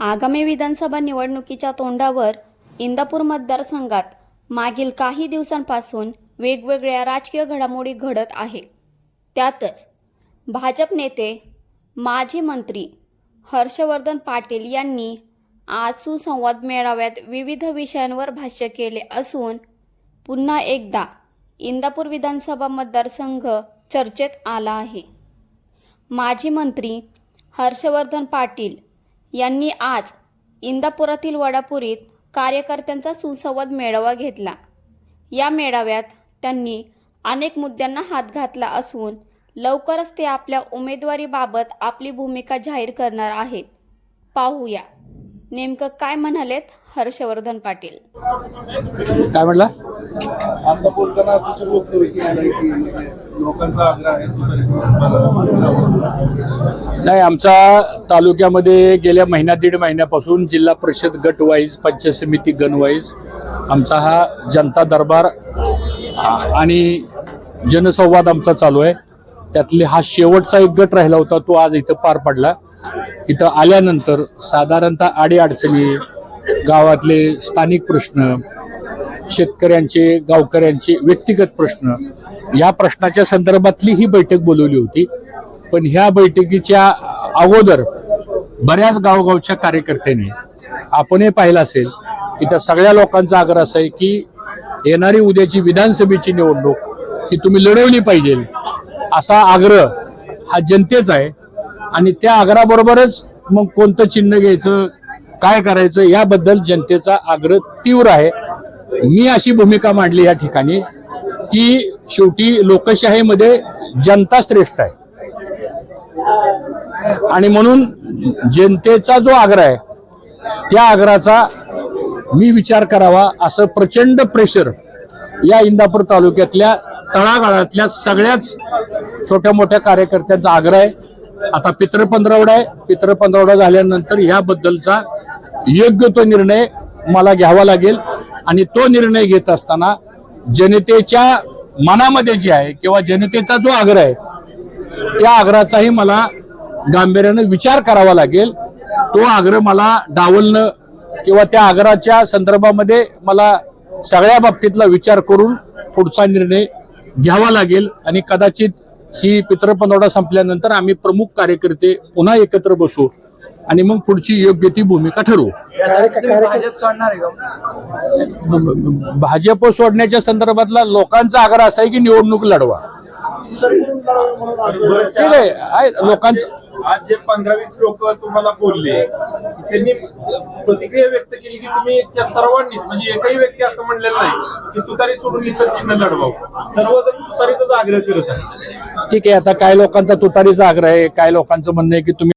आगामी विधानसभा निवडणुकीच्या तोंडावर इंदापूर मतदारसंघात मागील काही दिवसांपासून वेगवेगळ्या राजकीय घडामोडी घडत आहे. त्यातच भाजप नेते माजी मंत्री हर्षवर्धन पाटील यांनी आज सुसंवाद मेळाव्यात विविध विषयांवर भाष्य केले असून पुन्हा एकदा इंदापूर विधानसभा मतदारसंघ चर्चेत आला आहे. माजी मंत्री हर्षवर्धन पाटील यांनी आज इंदापुरातील वडापुरीत कार्यकर्त्यांचा सुसंवाद मेळावा घेतला. या मेळाव्यात त्यांनी अनेक मुद्द्यांना हात घातला असून लवकरच ते आपल्या उमेदवारीबाबत आपली भूमिका जाहीर करणार आहेत. पाहूया. नेमकं काय म्हणालेत हर्षवर्धन पाटील? काय म्हणला लोकांचा आग्रह आहे नाही आमचा तालुक्यामध्ये गेल्या महिन्या दीड महिन्यापासून जिल्हा परिषद गट वाईज पंचायत समिती गण वाईज आमचा हा जनता दरबार आणि जनसंवाद आमचा चालू आहे. त्यातले हा शेवटचा एक गट राहिला होता तो आज इथं पार पडला. इथं आल्यानंतर साधारणतः अडीअडचणी गावातले स्थानिक प्रश्न शेतकऱ्यांचे गावकऱ्यांचे व्यक्तिगत प्रश्न. या प्रश्नाच्या संदर्भातली ही बैठक बोलवली होती. पण ह्या बैठकीच्या अगोदर बऱ्याच गावगावच्या कार्यकर्त्यांनी आपणही पाहिलं असेल की त्या सगळ्या लोकांचा आग्रह असा आहे की येणारी उद्याची विधानसभेची निवडणूक ही तुम्ही लढवली पाहिजे. असा आग्रह हा जनतेचा आहे. आणि त्या आग्रहाबरोबरच मग कोणतं चिन्ह घ्यायचं काय करायचं याबद्दल जनतेचा आग्रह तीव्र आहे. मी अशी भूमिका मांडली या ठिकाणी की शेवटी लोकशाहीमध्ये जनता श्रेष्ठ आहे. आणि म्हणून जनतेचा जो आग्रह आहे त्या आग्रहाचा मी विचार करावा असं प्रचंड प्रेशर या इंदापूर तालुक्यातल्या तळागाळातल्या सगळ्याच छोट्या मोठ्या कार्यकर्त्यांचा आग्रह आहे. आता पित्र पंधरवडा आहे. पित्र पंधरवडा झाल्यानंतर ह्याबद्दलचा योग्य तो निर्णय मला घ्यावा लागेल. आणि तो निर्णय घेत असताना जनतेच्या मनामध्ये जे आहे किंवा जनतेचा जो आग्रह आहे त्या आग्रहाचाही मला गांभीर्यानं विचार करावा लागेल. तो आग्रह मला डावलणं किंवा त्या आग्रहाच्या संदर्भामध्ये मला सगळ्या बाबतीतला विचार करून पुढचा निर्णय घ्यावा लागेल आणि कदाचित ही पितृपनोडा संपल्यानंतर आम्ही प्रमुख कार्यकर्ते पुन्हा एकत्र बसू आणि मग पुढची योग्य ती भूमिका ठरवू. भाजप सोडणार आहे का? ब- ब- भाजप सोडण्याच्या संदर्भातला लोकांचा आग्रह असा आहे की निवडणूक लढवा. ठीक आहे आहे लोकांचं आज जे पंधरा वीस लोक तुम्हाला बोलले त्यांनी प्रतिक्रिया व्यक्त केली की तुम्ही त्या सर्वांनीच म्हणजे एकही व्यक्ती असं म्हणलेलं नाही की तुतारी सोडून इतर चिन्ह लढवावं. सर्वजण तुतारीचाच आग्रह करत आहे ठीक आहे आता काय लोकांचा तुतारीचा आग्रह आहे काय लोकांचं म्हणणं आहे की तुम्ही